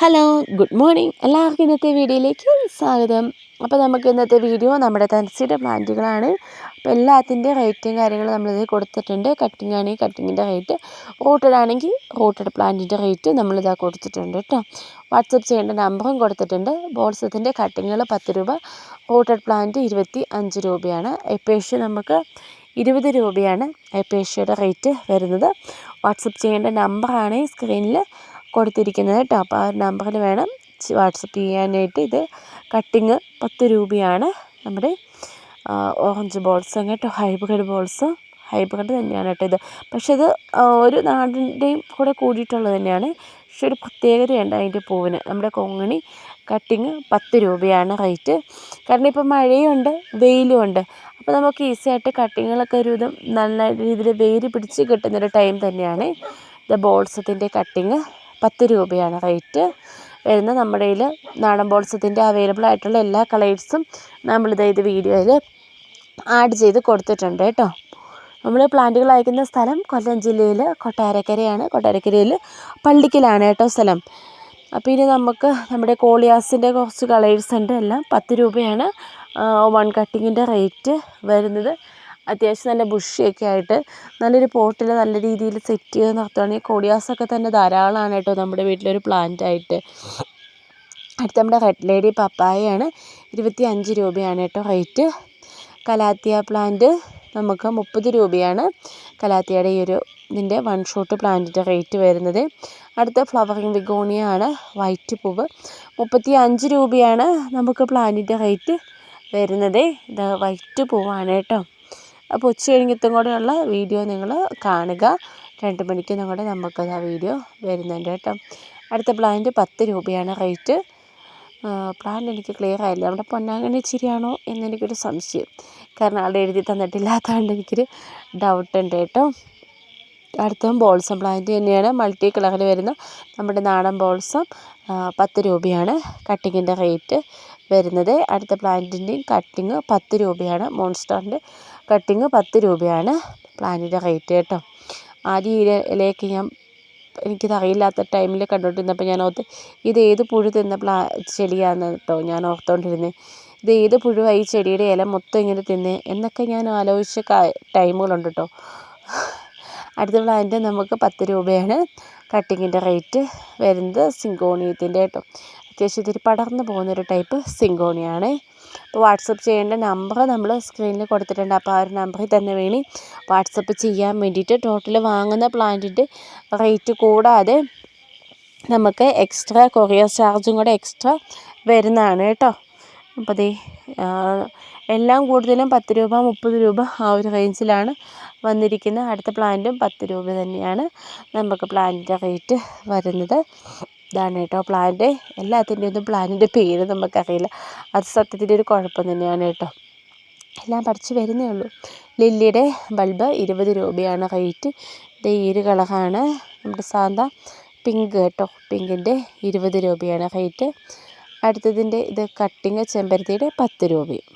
Hello good morning. എല്ലാവർക്കും ഇന്നത്തെ വീഡിയോയിലേക്ക് സ്വാഗതം. അപ്പോൾ നമുക്ക് ഇന്നത്തെ വീഡിയോ നമ്മുടെ തൻസിയുടെ പ്ലാന്റുകളാണ്. അപ്പോൾ എല്ലാത്തിന്റെ റേറ്റും കാര്യങ്ങളും നമ്മളിത് കൊടുത്തിട്ടുണ്ട്. കട്ടിംഗ് ആണെങ്കിൽ കട്ടിങ്ങിന്റെ റേറ്റ്. റൂട്ടഡ് ആണെങ്കിൽ റൂട്ടഡ് പ്ലാന്റിന്റെ റേറ്റ് നമ്മളിതാ കൊടുത്തിട്ടുണ്ട് കേട്ടോ. വാട്സപ്പ് ചെയ്യേണ്ട നമ്പറും കൊടുത്തിട്ടുണ്ട്. ബോൾസത്തിന്റെ കട്ടിങ്ങുകൾ പത്ത് രൂപ റൂട്ടഡ് പ്ലാന്റ് ഇരുപത്തി അഞ്ച് രൂപയാണ്. എപ്പേഷ്യ നമുക്ക് ഇരുപത് രൂപയാണ് എപ്പേഷ്യയുടെ റേറ്റ് വരുന്നത്. വാട്സപ്പ് ചെയ്യേണ്ട നമ്പറാണ് സ്ക്രീനിൽ കൊടുത്തിരിക്കുന്നത് കേട്ടോ. അപ്പോൾ ആ ഒരു നമ്പറിൽ വേണം വാട്സപ്പ് ചെയ്യാനായിട്ട്. ഇത് കട്ടിങ് പത്ത് രൂപയാണ് നമ്മുടെ ഓറഞ്ച് ബോൾസും കേട്ടോ. ഹൈബ്രിഡ് ബോൾസും ഹൈബ്രിഡ് തന്നെയാണ് കേട്ടോ ഇത്. പക്ഷെ ഇത് ഒരു നാടിന്റെയും കൂടെ കൂടിയിട്ടുള്ളത് തന്നെയാണ്. പക്ഷെ ഒരു പ്രത്യേകതയുണ്ട് അതിന്റെ പൂവിന്. നമ്മുടെ കൊങ്ങണി കട്ടിങ് പത്ത് രൂപയാണ് റേറ്റ് കാരണം ഇപ്പോൾ മഴയുണ്ട് വെയിലും ഉണ്ട്. അപ്പോൾ നമുക്ക് ഈസി ആയിട്ട് കട്ടിങ്ങുകളൊക്കെ ഒരു വിധം നല്ല രീതിയിൽ വേര് പിടിച്ച് കിട്ടുന്നൊരു ടൈം തന്നെയാണ്. ഇത് ബോൾസത്തിന്റെ കട്ടിങ് പത്ത് രൂപയാണ് റേറ്റ്. വരുന്നത് നമ്മുടെ കയ്യിൽ നാടൻ ബോൾസത്തിന്റെ അവൈലബിൾ ആയിട്ടുള്ള എല്ലാ കളേഴ്സും നമ്മളിത് ഇത് വീഡിയോയിൽ ആഡ് ചെയ്ത് കൊടുത്തിട്ടുണ്ട് കേട്ടോ. നമ്മൾ പ്ലാന്റുകൾ അയക്കുന്ന സ്ഥലം കൊല്ലം ജില്ലയിൽ കൊട്ടാരക്കരയാണ്. കൊട്ടാരക്കരയിൽ പള്ളിക്കലാണ് കേട്ടോ സ്ഥലം. അപ്പോൾ ഇനി നമുക്ക് നമ്മുടെ കോളിയാസിന്റെ കുറച്ച് കളേഴ്സ് ഉണ്ട്. എല്ലാം പത്ത് രൂപയാണ് വൺ കട്ടിങ്ങിന്റെ റേറ്റ് വരുന്നത്. അത്യാവശ്യം നല്ല ബുഷിയൊക്കെ ആയിട്ട് നല്ലൊരു പോട്ടിൽ നല്ല രീതിയിൽ സെറ്റ് ചെയ്ത് നിർത്തുകയാണെങ്കിൽ ഒക്കെ തന്നെ ധാരാളമാണ് കേട്ടോ നമ്മുടെ വീട്ടിലൊരു പ്ലാന്റായിട്ട് അടുത്ത നമ്മുടെ റെഡ് ലേഡി പപ്പായയാണ്. ഇരുപത്തി അഞ്ച് രൂപയാണ് കേട്ടോ റേറ്റ് കലാത്തിയ പ്ലാന്റ് നമുക്ക് മുപ്പത് രൂപയാണ്. കലാത്തിയയുടെ ഈ ഒരു ഇതിന്റെ വൺ ഷോട്ട് പ്ലാന്റിന്റെ റേറ്റ് വരുന്നത്. അടുത്ത ഫ്ലവറിങ് വിഗോണിയ ആണ് വൈറ്റ് പൂവ്. മുപ്പത്തി അഞ്ച് രൂപയാണ് നമുക്ക് പ്ലാന്റിന്റെ റേറ്റ് വരുന്നത്. ഇത് വൈറ്റ് പൂവാണ് കേട്ടോ. അപ്പോൾ ഉച്ച കഴിഞ്ഞിട്ടും കൂടെയുള്ള വീഡിയോ നിങ്ങൾ കാണുക. രണ്ട് മണിക്കും കൂടെ നമുക്ക് ആ വീഡിയോ വരുന്നുണ്ട് കേട്ടോ. അടുത്ത പ്ലാന്റ് പത്ത് രൂപയാണ് റേറ്റ്. പ്ലാന്റ് എനിക്ക് ക്ലിയർ ആയില്ല. നമ്മുടെ പൊന്നാങ്കണ്ണി ചിരിയാണോ എന്നെനിക്കൊരു സംശയം. കാരണം ആളുടെ എഴുതി തന്നിട്ടില്ലാത്തതുകൊണ്ട് എനിക്കൊരു ഡൗട്ട് ഉണ്ട് കേട്ടോ. അടുത്തതും ബോൾസം പ്ലാന്റ് തന്നെയാണ്. മൾട്ടി കളറിൽ വരുന്ന നമ്മുടെ നാടൻ ബോൾസം പത്ത് രൂപയാണ് കട്ടിങ്ങിന്റെ റേറ്റ് വരുന്നത്. അടുത്ത പ്ലാന്റിന്റെയും കട്ടിങ് പത്ത് രൂപയാണ് മോൺസ്റ്ററിന്റെ കട്ടിങ് പത്ത് രൂപയാണ് പ്ലാന്റിന്റെ റേറ്റ് കേട്ടോ. ആദ്യം ഈ ഇലയൊക്കെ ഞാൻ എനിക്കിത് അറിയില്ലാത്ത ടൈമിൽ കണ്ടുകൊണ്ടിരുന്നപ്പോൾ ഞാൻ ഓർത്ത് ഇത് ഏത് പുഴു തിന്ന പ്ലാ ചെടിയാണെന്ന് കേട്ടോ ഞാൻ ഓർത്തുകൊണ്ടിരുന്നത് ഇത് ഏത് പുഴുവാണ് ഈ ചെടിയുടെ ഇല മൊത്തം ഇങ്ങനെ തിന്നേ എന്നൊക്കെ ഞാൻ ആലോചിച്ച ടൈമുകളുണ്ട് കേട്ടോ. അടുത്ത പ്ലാന്റ് നമുക്ക് പത്ത് രൂപയാണ് കട്ടിങ്ങിന്റെ റേറ്റ് വരുന്നത് സിങ്കോണിയത്തിന്റെ കേട്ടോ. അത്യാവശ്യം ഇത്തിരി പടർന്നു പോകുന്നൊരു ടൈപ്പ് സിങ്കോണിയാണ്. അപ്പോൾ വാട്സപ്പ് ചെയ്യേണ്ട നമ്പർ നമ്മൾ സ്ക്രീനിൽ കൊടുത്തിട്ടുണ്ട്. അപ്പോൾ ആ ഒരു നമ്പറിൽ തന്നെ വേണി വാട്സപ്പ് ചെയ്യാൻ വേണ്ടിയിട്ട് ടോട്ടൽ വാങ്ങുന്ന പ്ലാന്റിന്റെ റേറ്റ് കൂടാതെ നമുക്ക് എക്സ്ട്രാ കൊറിയർ ചാർജും കൂടെ എക്സ്ട്രാ വരുന്നതാണ് കേട്ടോ. അപ്പോൾ ദേ എല്ലാം കൂടുതലും പത്ത് രൂപ മുപ്പത് രൂപ ആ ഒരു റേഞ്ചിലാണ് വന്നിരിക്കുന്നത് അടുത്ത പ്ലാന്റും പത്ത് രൂപ തന്നെയാണ് നമുക്ക് പ്ലാന്റിന്റെ റേറ്റ് വരുന്നത്. ഇതാണ് കേട്ടോ പ്ലാന്റ് എല്ലാത്തിന്റെ ഒന്നും പ്ലാന്റിന്റെ പേര് നമുക്കറിയില്ല. അത് സത്യത്തിന്റെ ഒരു കുഴപ്പം തന്നെയാണ് കേട്ടോ. എല്ലാം പഠിച്ച് വരുന്നേ ഉള്ളൂ. ലില്ലിയുടെ ബൾബ് ഇരുപത് രൂപയാണ് റേറ്റ് ഇത് ഈ ഒരു കളറാണ് നമ്മുടെ സാന്ത പിങ്ക് കേട്ടോ. പിങ്കിന്റെ ഇരുപത് രൂപയാണ് റേറ്റ് അടുത്തതിന്റെ ഇത് കട്ടിങ് ചെമ്പരത്തിയുടെ പത്ത് രൂപയും.